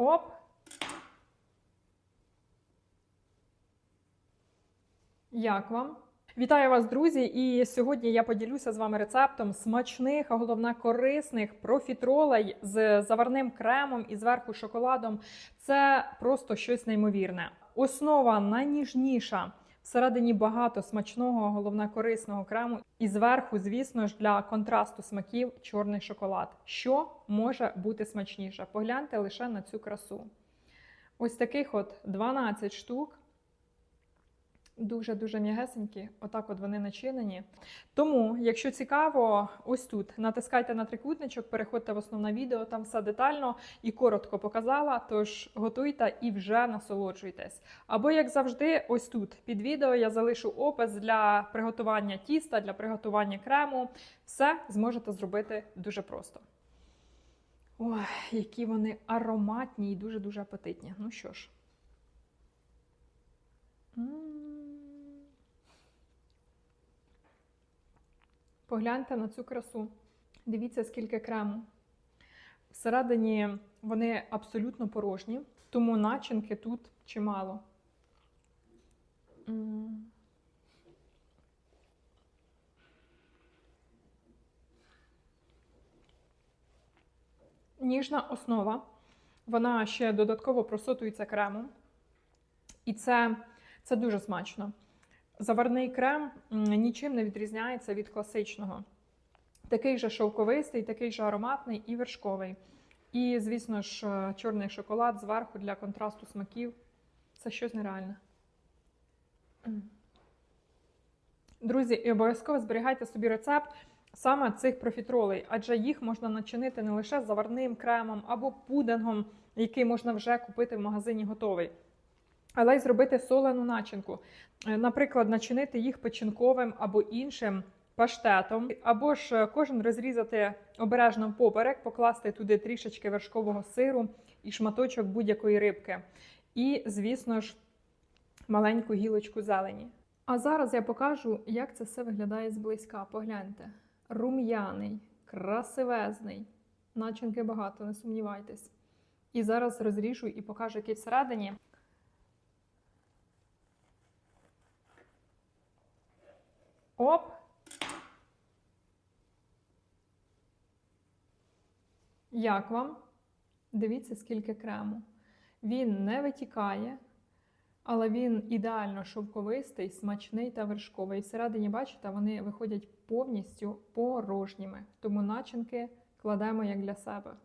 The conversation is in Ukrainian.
Оп. Як вам? Вітаю вас, друзі! І сьогодні я поділюся з вами рецептом смачних, а головне корисних профітролей з заварним кремом і зверху шоколадом. Це просто щось неймовірне. Основа найніжніша. Всередині багато смачного, головне корисного крему. І зверху, звісно ж, для контрасту смаків чорний шоколад. Що може бути смачніше? Погляньте лише на цю красу. Ось таких от 12 штук. Дуже-дуже м'ягесенькі, отак от вони начинені. Тому, якщо цікаво, ось тут натискайте на трикутничок, переходьте в основне відео, там все детально і коротко показала. Тож готуйте і вже насолоджуйтесь. Або, як завжди, ось тут під відео я залишу опис для приготування тіста, для приготування крему. Все зможете зробити дуже просто. Ой, які вони ароматні і дуже-дуже апетитні. Ну що ж. М. Погляньте на цю красу. Дивіться, скільки крему. Всередині вони абсолютно порожні, тому начинки тут чимало. Ніжна основа. Вона ще додатково просотується кремом. І це, це дуже смачно. Заварний крем нічим не відрізняється від класичного. Такий же шовковистий, такий же ароматний і вершковий. І, звісно ж, е, чорний шоколад зверху для контрасту смаків. Це щось нереальне. Друзі, і обов'язково зберігайте собі рецепт саме цих профітролей, адже їх можна начинити не лише заварним кремом або пудингом, який можна вже купити в магазині готовий але й зробити солену начинку. Е, Наприклад, начинити їх печінковим або іншим паштетом, або ж е, кожен розрізати обережно поперек, покласти туди трішечки вершкового сиру і шматочок будь-якої рибки. І, звісно ж, маленьку гілочку зелені. А зараз я покажу, як це все виглядає зблизька. Погляньте. Рум'яний, красивезний. Начинки багато, не сумнівайтесь. І зараз розріжу і покажу, який всередині. Оп. Як вам? Дивіться, скільки крему. Він не витікає, але він ідеально шовковистий, смачний та вершковий. І всередині, бачите, вони виходять повністю порожніми. Тому начинки кладемо як для себе.